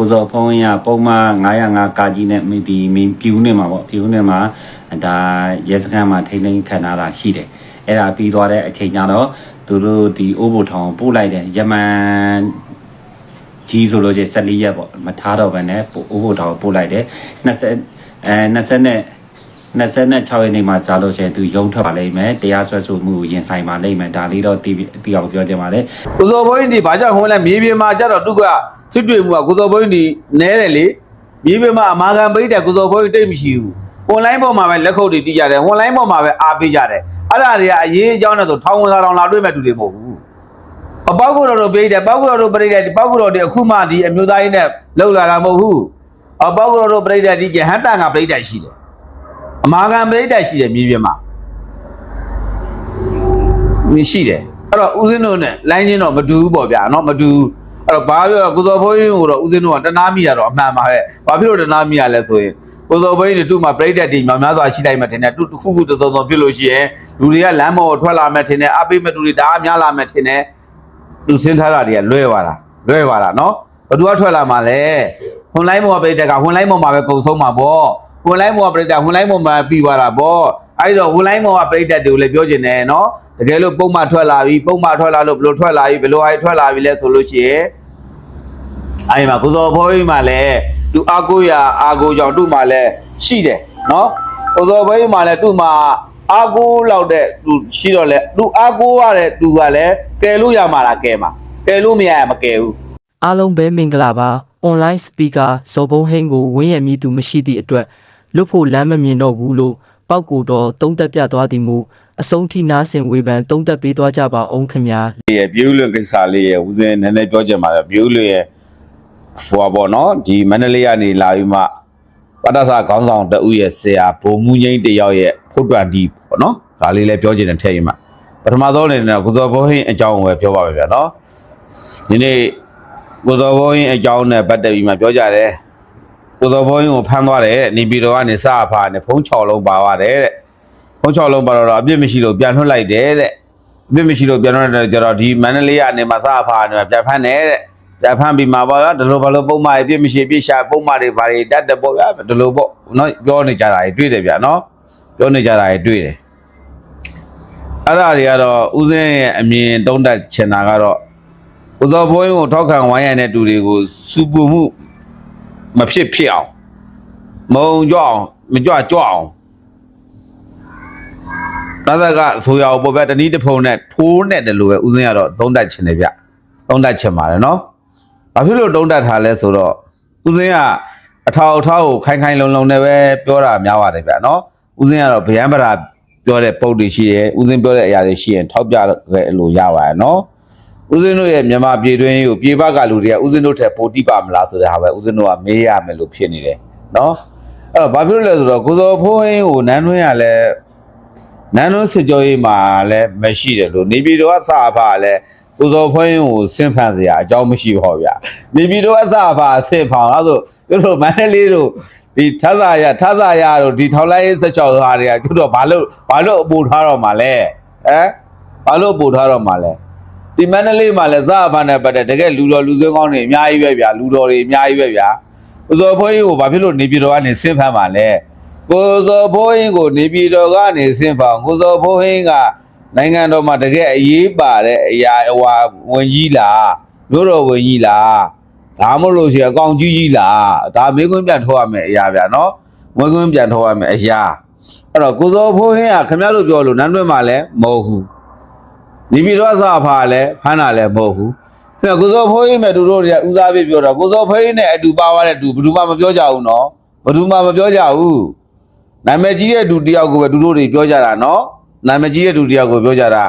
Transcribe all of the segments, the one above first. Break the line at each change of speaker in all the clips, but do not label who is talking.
ကိုစောဖုံးရပုံမှန်905ကာကြီးနဲ့မိဒီမင်းပြူးနေမှာပေါ့ပြူးနေမှာဒါရဲစခန်းမှာထိန်းသိမ်းခံထားတာရှိတယ်အဲ့ဒါပြီးသွားတဲ့အချိန်ကျတော့သူတို့ဒီအိုးဘိုထောင်ပို့လိုက်တယ်ယမန်ကြီးဆိုလို့ချင်း14ရက်ပေါ့မထားတော့ဘဲနဲ့အိုးဘိုထောင်ပို့လိုက်တယ်20အဲ20နဲ့ 26ရက်နေ့မှာဇာလို့ရှိရင်သူရုံထွက်ပါလိမ့်မယ်တရားစွဲဆိုမှုကိုရင်ဆိုင်ပါလိမ့်မယ်ဒါလေးတော့တီးတီးအောင်ပြောချင်ပါတယ်
ကိုစောဘိုင်းဒီဘာကြောင့်ဟိုလဲမြေပြင်မှာကြတော့သူကချစ်တွေ့မှုကကိုစောဘိုင်းဒီနဲတယ်လေမြေပြင်မှာအမာခံပိတ်တဲ့ကိုစောဘိုင်းတိတ်မရှိဘူး။ online ပေါ်မှာပဲလက်ခုပ်တွေတီးကြတယ် online ပေါ်မှာပဲအားပေးကြတယ်။အဲ့ဒါတွေကအရေးအကြောင်းနဲ့ဆိုထောင်ဝင်စာတောင်လာတွေ့မဲ့တူတွေမဟုတ်ဘူး။အပေါက်ကိုတော်တို့ပိတ်တယ်ပေါက်ကိုတော်တို့ပိတ်တယ်ဒီပေါက်ကိုတော်တွေအခုမှဒီအမျိုးသားကြီးနဲ့လောက်လာတာမဟုတ်ဘူး။အပေါက်ကိုတော်တို့ပိတ်တယ်ဒီကဟန်တန်ကပိတ်တယ်ရှိတယ်။ အမာခံပရိသတ်ရှိတယ်မြေပြင်မှာမရှိတယ်အဲ့တော့ဦးဇင်းတို့နဲ့လိုင်းချင်းတော့မတူဘူးပေါ့ဗျာနော်မတူအဲ့တော့ဘာပြောကုသိုလ်ဘုန်းကြီးကိုတော့ဦးဇင်းတို့ကတနာမိရတော့အမှန်ပါပဲဘာဖြစ်လို့တနာမိရလဲဆိုရင်ကိုယ်တော်ဘိန်းတွေသူ့မှာပြိတ္တတွေများများစွာရှိလိုက်မှထင်တယ်သူတစ်ခုခုသုံးသုံးဖြစ်လို့ရှိရင်လူတွေကလမ်းပေါ်ထွက်လာမှထင်တယ်အပိမဲ့သူတွေတအားများလာမှထင်တယ်သူစဉ်းစားတာတွေကလွဲသွားတာလွဲသွားတာနော်ဘသူကထွက်လာမှလဲဟွန်လိုင်းပေါ်ပြိတ္တကဟွန်လိုင်းပေါ်မှာပဲကုံဆုံးမှာပေါ့ ဟွန်လိုင်းမော်ကပြိတ္တဟွန်လိုင်းမော်မှာပြီးသွားတာပေါ့အဲ့တော့ဟွန်လိုင်းမော်ကပြိတ္တတွေကိုလည်းပြောချင်တယ်နော်တကယ်လို့ပုံမှန်ထွက်လာပြီပုံမှန်ထွက်လာလို့ဘလို့ထွက်လာပြီဘလို့အဲ့ထွက်လာပြီလဲဆိုလို့ရှိရင်အဲ့မှာကိုစောဘိုးကြီးမှလည်းသူအာကိုရာအာကိုကြောင့်သူ့မှာလည်းရှိတယ်နော်ကိုစောဘိုးကြီးမှလည်းသူ့မှာအာကိုလောက်တဲ့သူရှိတော့လဲသူအာကိုရတဲ့သူကလည်းကယ်လို့ရမှာလားကယ်မှာကယ်လို့မရရမကယ်ဘူး
အားလုံးပဲမင်္ဂလာပါ online speaker ဇော်ဘုံဟင်းကိုဝင်းရမြည်သူမရှိသည့်အတွက် လွတ်ဖို့လမ်းမမြင်တော့ဘူးလို့ပောက်ကိုတော့တုံးတက်ပြသွားသည်မူအဆုံးထိနားဆင်ဝေဖန်တုံးတက်ပေးသွားကြပါအောင်ခင်ဗျာ
ရဲ့ပြူးလွင်ကိစ္စလေးရဲ့ဦးစင်းနည်းနည်းပြောချင်ပါတယ်ပြူးလွင်ရဲ့ဟိုပါပေါ့နော်ဒီမန္တလေးကနေလာပြီးမှပတ္တဆာခေါင်းဆောင်တဦးရဲ့ဆရာဘုံမူငိမ့်တယောက်ရဲ့ဖုတ်တွန်ဒီပေါ့နော်ဒါလေးလည်းပြောချင်တယ်ထည့်ရင်မှပထမဆုံးအနေနဲ့ကိုစောဘိုးဟင်းအကြောင်းကိုပဲပြောပါမယ်ဗျာနော်ဒီနေ့ကိုစောဘိုးဟင်းအကြောင်းနဲ့ပတ်သက်ပြီးမှပြောကြတယ် ကိုစောဘိုးဟင်းကိုဖမ်းသွားတယ်တဲ့နေပြည်တော်ကနေစအဖာနဲ့ဖုံး6လုံးပါသွားတယ်တဲ့ဖုံး6လုံးပါတော့အပြစ်မရှိလို့ပြန်လွှတ်လိုက်တယ်တဲ့အပြစ်မရှိလို့ပြန်တော့တယ်ကြတော့ဒီမန္တလေးကနေမှစအဖာနေပြန်ဖမ်းတယ်တဲ့ပြန်ဖမ်းပြီးမှပေါ့ဗျာဒီလိုဘာလို့ပုံမှန်အပြစ်မရှိအပြစ်ရှာပုံမှန်တွေဘာတွေတတ်တယ်ပေါ့ဗျာဒီလိုပေါ့နော်ပြောနေကြတာတွေတွေ့တယ်ဗျာနော်ပြောနေကြတာတွေတွေ့တယ်အဲ့ဒါတွေကတော့ဦးစင်းရဲ့အမြင်တုံးတက်ချင်တာကတော့ဦးသောဘိုးရင်ကိုထောက်ခံဝိုင်းရတဲ့တူတွေကိုစူပူမှု မဖြစ်ဖြစ်အောင်မုံကြွအောင်မကြွကြွအောင်သာသကဆိုရအောင်ပေါ်ပြတနည်းတစ်ဖုံနဲ့ထိုးနဲ့တယ်လို့ပဲဦးစင်းကတော့သုံးတတ်ချင်တယ်ဗျသုံးတတ်ချင်ပါတယ်နော်ဘာဖြစ်လို့သုံးတတ်ထားလဲဆိုတော့ဦးစင်းကအထောက်အထောက်ကိုခိုင်ခိုင်လုံလုံနဲ့ပဲပြောတာများပါတယ်ဗျနော်ဦးစင်းကတော့ဗျံပရာပြောတဲ့ပုံတွေရှိရဲဦးစင်းပြောတဲ့အရာတွေရှိရင်ထောက်ပြခဲ့လို့ရပါတယ်နော် ဦးစင်းတို့ရဲ့မြန်မာပြည်တွင်းကိုပြည်ပကလူတွေကဦးစင်းတို့ထက်ပိုတိပါမလားဆိုတဲ့ဟာပဲဦးစင်းတို့ကမေးရမယ်လို့ဖြစ်နေတယ်နော်အဲ့တော့ဘာဖြစ်လို့လဲဆိုတော့ကိုစောဖိုးဟင်းကိုနန်းတွင်းကလည်းနန်းလုံးစစ်ကြောရေးမှာလည်းမရှိတယ်လို့နေပြည်တော်ကစအဖလည်းကိုစောဖွင့်ကိုဆင့်ဖန်စရာအကြောင်းမရှိပါဘူးဗျာနေပြည်တော်ကစအဖဆင့်ဖန်အဲ့ဆိုတို့တို့မန္တလေးတို့ဒီထဆာရထဆာရတို့ဒီထောက်လိုက်ရေး16ဟာတွေကတို့တော့ဘာလို့ဘာလို့အပူထားတော့မှာလဲဟမ်ဘာလို့အပူထားတော့မှာလဲ ဒီမန္တလေးမှာလည်းစအဖနဲ့ပတ်တဲ့တကယ်လူတော်လူစင်းကောင်းတွေအများကြီးပဲဗျာလူတော်တွေအများကြီးပဲဗျာကိုစောဖွင့်ကိုဘာဖြစ်လို့နေပြည်တော်ကနေဆင့်ဖန်မှာလဲကိုဇော်ဖိုးဟင်းကိုနေပြည်တော်ကနေဆင်းဖောင်ကိုဇော်ဖိုးဟင်းကနိုင်ငံတော်မှာတကယ်အရေးပါတဲ့အရာဟွာဝင်ကြီးလားမြို့တော်ဝင်ကြီးလားဒါမှမဟုတ်လို့ရှိရင်အကောင်ကြီးကြီးလားဒါမေးခွန်းပြန်ထုတ်ရမယ်အရာဗျာနော်မေးခွန်းပြန်ထုတ်ရမယ်အရာအဲ့တော့ကိုဇော်ဖိုးဟင်းကခင်ဗျားတို့ပြောလို့နန်းတွင်းမှာလည်းမဟုတ်ဘူး ဒီပြည်တော်စာဖာလည်းဖမ်းတာလည်းမဟုတ်ဘူးအဲ့ကိုစောဖိုးကြီးမဲ့သူတို့တွေကဦးစားပေးပြောတာကိုစောဖိုးကြီးနဲ့အတူပါသွားတဲ့သူဘယ်သူမှမပြောကြဘူးနော်ဘယ်သူမှမပြောကြဘူးနာမည်ကြီးတဲ့သူတယောက်ကိုပဲသူတို့တွေပြောကြတာနော်နာမည်ကြီးတဲ့သူတယောက်ကိုပြောကြတာ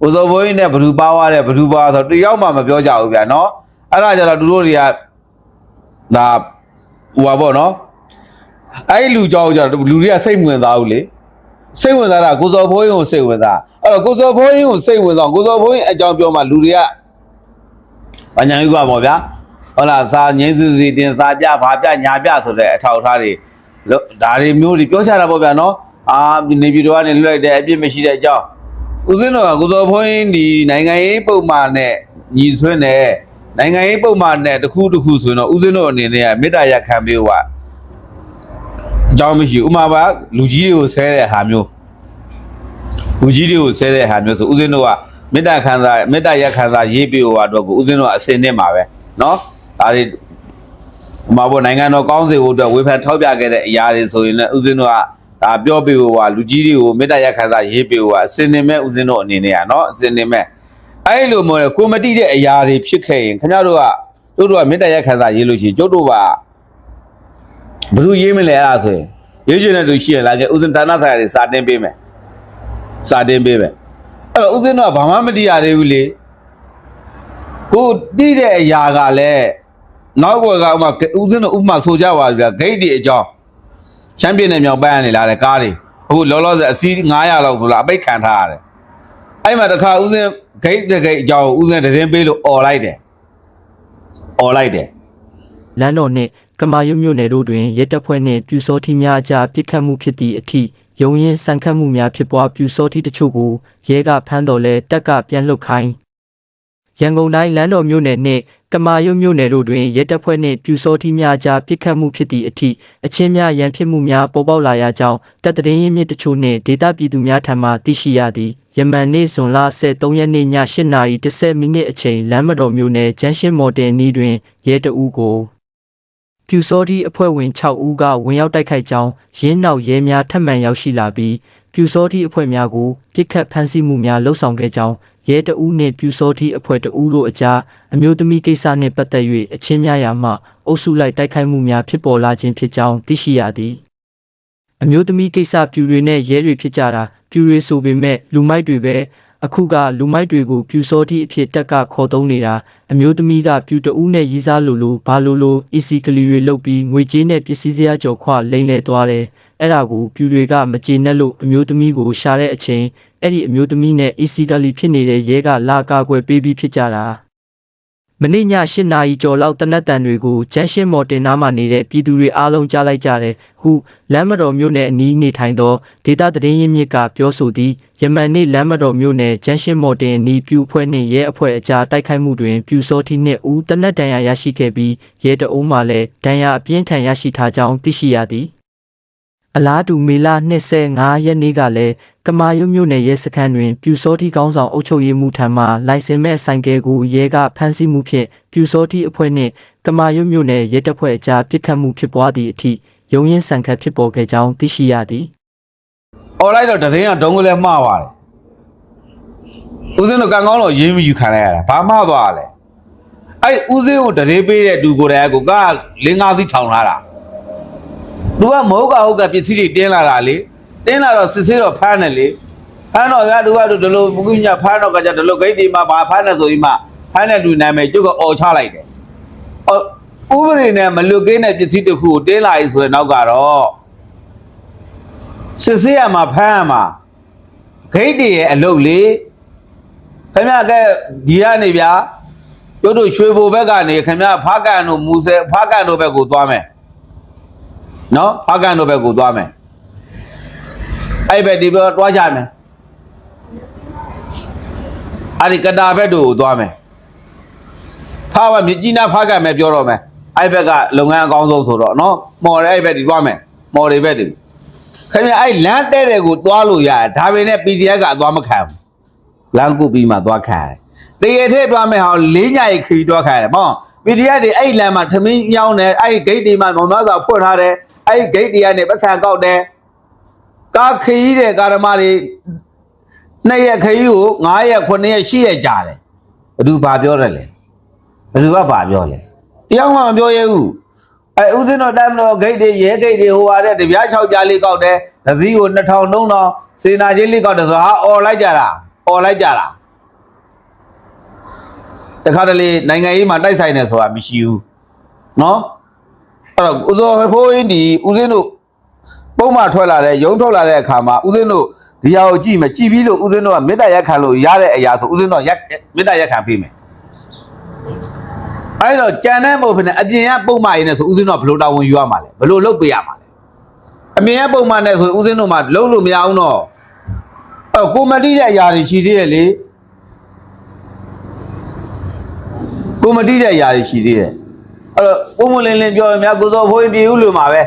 ကိုစောဖိုးကြီးနဲ့ဘယ်သူပါသွားတဲ့ဘယ်သူပါဆိုတယောက်မှမပြောကြဘူးဗျာနော်အဲ့ဒါကြတော့သူတို့တွေကဒါဟိုပါပေါ့နော်အဲ့လူကြောက်ကြတော့လူတွေကစိတ်မဝင်သားဘူးလေ စိတ်ဝင်စားတာကိုစောဘိုးကြီးကိုစိတ်ဝင်စားအဲ့တော့ကိုစောဘိုးကြီးကိုစိတ်ဝင်စားကိုစောဘိုးကြီးအကြောင်းပြောမှလူတွေကဘာညာယူကပေါ့ဗျာဟုတ်လားစာငိမ့်စုစီတင်စာပြဘာပြညာပြဆိုတဲ့အထောက်အထားတွေလို့ဒါတွေမျိုးတွေပြောချတာပေါ့ဗျာနော်အာနေပြည်တော်ကနေလွှတ်လိုက်တဲ့အပြစ်မရှိတဲ့အကြောင်းဦးစင်းတော်ကကိုစောဖွင်းဒီနိုင်ငံရေးပုံမှန်နဲ့ညီဆွင်းတဲ့နိုင်ငံရေးပုံမှန်နဲ့တစ်ခုတစ်ခုဆိုရင်တော့ဦးဇင်းတို့အနေနဲ့ကမေတ္တာရက်ခံပေးဟိုက အကြောင်းမရှိဘူးဥမာပါလူကြီးတွေကိုဆဲတဲ့ဟာမျိုးလူကြီးတွေကိုဆဲတဲ့ဟာမျိုးဆိုဦးဇင်းတို့ကမေတ္တာခံစားမေတ္တာရက်ခံစားရေးပေးဟိုအတွက်ကိုဦးဇင်းတို့ကအစင်နဲ့မှာပဲเนาะဒါတွေ ဥမာပေါ်နိုင်ငံတော်ကောင်းစေဖို့အတွက်ဝေဖန်ထောက်ပြခဲ့တဲ့အရာတွေဆိုရင်လည်းဦးဇင်းတို့ကဒါပြောပြဖို့ကလူကြီးတွေကိုမေတ္တာရက်ခံစားရေးပေးဖို့ကအစင်နေမဲ့ဦးဇင်းတို့အနေနဲ့ကနော်အစင်နေမဲ့အဲ့လိုမျိုးကိုမတိတဲ့အရာတွေဖြစ်ခဲ့ရင်ခင်ဗျားတို့ကတို့တို့ကမေတ္တာရက်ခံစားရေးလို့ရှိရင်ကျုပ်တို့က ဘယ်သူရေးမလဲအဲ့ဒါဆိုရင်ရေးချင်တဲ့သူရှိရင်လာခဲ့ဦးဇင်းဌာနဆိုင်ရာတွေစာတင်ပေးမယ်စာတင်ပေးမယ်အဲ့တော့ဦးဇင်းတို့ကဘာမှမတိရသေးဘူးလေကိုတိတဲ့အရာကလည်းနောက်ဘက်ကဥမာဦးစင်းတို့ဥပမာဆိုကြပါဗျာဂိတ်တွေအကြောင်းချမ်းပြင်းတဲ့မြောက်ပိုင်းကနေလာတဲ့ကားတွေအခုလောလောဆယ်အစီး900လောက်ဆိုလားအပိတ်ခံထားရတယ်အဲ့မှာတစ်ခါဦးစင်းဂိတ်တဲ့ဂိတ်အကြောင်းဦးစင်းတရင်ပေးလို့អော်လိုက်တယ်អော်လိုက်တယ်
လမ်းတော်နှင့် ကမာရွတ်မြို့နယ်တို့တွင်ရဲတပ်ဖွဲ့နှင့်ပြူစောထီများအကြားပစ်ခတ်မှုဖြစ်သည့်အထိရုံရင်ဆန်ခတ်မှုများဖြစ်ပွားပြူစောထီတချို့ကိုရဲကဖမ်းတော်လဲတပ်ကပြန်လွတ်ခိုင်းရန်ကုန်တိုင်းလမ်းတော်မြို့နယ်နှင့်ကမာရွတ်မြို့နယ်တို့တွင်ရဲတပ်ဖွဲ့နှင့်ပြူစောထီများအကြားပစ်ခတ်မှုဖြစ်သည့်အထိအချင်းများရန်ဖြစ်မှုများပေါ်ပေါက်လာရာကြောင်းတပ်တရင်ရင်းမြစ်တချို့နှင့်ဒေသပြည်သူများထံမှသိရှိရသည်ယမန်နေ့ဇွန်လ23ရက်နေ့ည8:30မိနစ်အချိန်လမ်းမတော်မြို့နယ်ဂျန်ရှင်းမော်တင်နီးတွင်ရဲတအူးကို ပြူစောတိအဖွဲ့ဝင်6ဦးကဝင်ရောက်တိုက်ခိုက်ကြောင်းရင်းနောက်ရဲများထပ်မံရောက်ရှိလာပြီးပြူစောတိအဖွဲ့များကိုပြစ်ခတ်ဖမ်းဆီးမှုများလှုပ်ဆောင်ခဲ့ကြောင်းရဲတအူးနှင့်ပြူစောတိအဖွဲ့တအူးတို့အကြားအမျိုးသမီးကိစ္စနှင့်ပတ်သက်၍အချင်းများရာမှအုပ်စုလိုက်တိုက်ခိုက်မှုများဖြစ်ပေါ်လာခြင်းဖြစ်ကြောင်းသိရှိရသည်အမျိုးသမီးကိစ္စပြူတွေနဲ့ရဲတွေဖြစ်ကြတာပြူတွေဆိုပေမဲ့လူမိုက်တွေပဲ အခုကလူမိုက်တွေကိုပြူစောတိအဖြစ်တက်ကခေါ်သုံးနေတာအမျိုးသမီးကပြူတဦးနဲ့ရီးစားလိုလိုဘာလိုလို EC ကလေးတွေလုတ်ပြီးငွေကြေးနဲ့ပစ္စည်းစရာကြော်ခွလိမ့်လေသွားတယ်အဲ့ဒါကိုပြူတွေကမကြေနပ်လို့အမျိုးသမီးကိုရှာတဲ့အချိန်အဲ့ဒီအမျိုးသမီးနဲ့ EC ကလေးဖြစ်နေတဲ့ရဲကလာကာကွယ်ပေးပြီးဖြစ်ကြတာ မနေ့ည၈နာရီကျော်လောက်တနက်တန်တွေကိုဂျန်ရှင်းမော်တင်နားမှာနေတဲ့ပြည်သူတွေအားလုံးကြားလိုက်ကြတယ်ဟုလမ်းမတော်မြို့နယ်အနီးနေထိုင်သောဒေတာတရင်ရင်းမြစ်ကပြောဆိုသည်ယမန်နေ့လမ်းမတော်မြို့နယ်ဂျန်ရှင်းမော်တင်အနီးပြူအဖွဲ့နှင့်ရဲအဖွဲ့အကြားတိုက်ခိုက်မှုတွင်ပြူစောတိနှင့်ဦးတနက်တန်ရာရရှိခဲ့ပြီးရဲတအုံးမှလည်းဒဏ်ရာအပြင်းထန်ရရှိထားကြောင်းသိရှိရသည် အလားတူမေလ25ရက်နေ့ကလည်းကမာရွတ်မြို့နယ်ရဲစခန်းတွင်ပြူစောတိကောင်းဆောင်အုပ်ချုပ်ရေးမှူးထံမှလိုင်စင်မဲ့ဆိုင်ကယ်ကိုရဲကဖမ်းဆီးမှုဖြင့်ပြူစောတိအဖွဲ့နှင့်ကမာရွတ်မြို့နယ်ရဲတပ်ဖွဲ့အကြားပစ်ခတ်မှုဖြစ်ပွားသည့်အထိရုံရင်ဆန်ခတ်ဖြစ်ပေါ်ခဲ့ကြောင်းသိရှိရသည်
អော်လိုက်တော့တရင်ကဒုံကလေးမှားပါတယ်ဦးစင်းတို့ကံကောင်းတော့ရင်းမယူခံလိုက်ရတာဘာမှသွားလဲအဲ့ဦးစင်းကိုတရင်ပေးတဲ့သူကိုယ်တိုင်ကကိုကလင်းကားစီထောင်လာတာ သူကမဟုတ်ကဟုတ်ကပစ္စည်းတွေတင်းလာတာလေတင်းလာတော့စစ်ဆေးတော့ဖမ်းတယ်လေဖမ်းတော့ဗျာသူကဒီလိုမကူညဖမ်းတော့ကကြဒီလိုဂိတ်ဒီမှာဘာဖမ်းတယ်ဆိုပြီးမှဖမ်းတဲ့သူနာမည်ကျုပ်ကអော်ချလိုက်တယ်အော်ဥပဒေနဲ့မလွတ်ကင်းတဲ့ပစ္စည်းတစ်ခုကိုတင်းလာပြီဆိုရင်နောက်ကတော့စစ်စေးရမှာဖမ်းရမှာဂိတ်တွေရဲ့အလုပ်လေခင်ဗျကဲဒီကနေဗျာတို့တို့ရွှေဘိုဘက်ကနေခင်ဗျဖားကန်တို့မူဆယ်ဖားကန်တို့ဘက်ကိုသွားမယ် နော်ဖားကန်တို့ဘက်ကိုသွားမယ်အဲ့ဘက်ဒီဘက်သွားကြမယ်အဲ့ဒီကတာဘက်တို့ကိုသွားမယ်ထားပါမြကြီးနားဖားကန်ပဲပြောတော့မယ်အဲ့ဘက်ကလုပ်ငန်းအကောင်းဆုံးဆိုတော့နော်မော်ရဲအဲ့ဘက်ဒီသွားမယ်မော်တွေဘက်ဒီခင်ဗျအဲ့လမ်းတဲ့တဲ့ကိုသွားလို့ရတယ်ဒါပေမဲ့ PDF ကသွားမခံဘူးလမ်းကုပြီးမှသွားခံတယ်တရေထဲသွားမယ်ဟောလေးညရိတ်ခရီးသွားခံရတယ်ပေါ့ PDF တွေအဲ့လမ်းမှာသမင်းရောင်းတယ်အဲ့ဂိတ်တွေမှာမောင်မစာဖွင့်ထားတယ်အဲ့ဂိတ်တွေကနေပတ်စံကောက်တယ်ကားခရီးတဲ့ကာရမတွေနှစ်ရက်ခရီးကို9ရက်9ရက်10ရက်ကြာတယ်ဘယ်သူဘာပြောတယ်လဲဘယ်သူကဘာပြောလဲတယောက်မှမပြောရဘူးအဲဦးဇင်းတော်တမ်းမတော်ဂိတ်တွေရဲဂိတ်တွေဟိုပါတဲ့တပြား6ပြားလေးကောက်တယ်ဒစည်းကို2000 3000စေနာချင်းလေးကောက်တယ်ဆိုတော့ဟာអော်လိုက်ကြတာអော်လိုက်ကြတာ တခါတလေနိုင်ငံရေးမှာတိုက်ဆိုင်နေဆိုတာမရှိဘူးเนาะအဲ့တော့ဦးဇော်ဖိုးရင်ဒီဦးဇင်းတို့ပုံမှန်ထွက်လာတဲ့ရုံးထွက်လာတဲ့အခါမှာဦးဇင်းတို့ဒီဟာကိုကြည့်မယ်ကြည့်ပြီးလို့ဦးဇင်းတို့ကမေတ္တာရက်ခံလို့ရတဲ့အရာဆိုဦးဇင်းတို့ရက်မေတ္တာရက်ခံပေးမယ် အဲ့တော့ကြံတဲ့မဟုတ်ဖြစ်နေအပြင်ကပုံမှန်ရင်းနဲ့ဆိုဦးစင်းတို့ကဘယ်လိုတာဝန်ယူရမှာလဲဘယ်လိုလုပ်ပေးရမှာလဲအပြင်ကပုံမှန်နဲ့ဆိုဦးစင်းတို့မှလုံးလို့မရအောင်တော့အဲ့ကိုမတိတဲ့အရာတွေရှိသေးရဲ့လေ ကကိုမတိတဲ့အရာတွေရှိသေးတယ်အဲ့တော့ပုံမလင်းလင်းပြောရင်များကိုစောဖိုးရင်ပြေဦးလို့မှာပဲ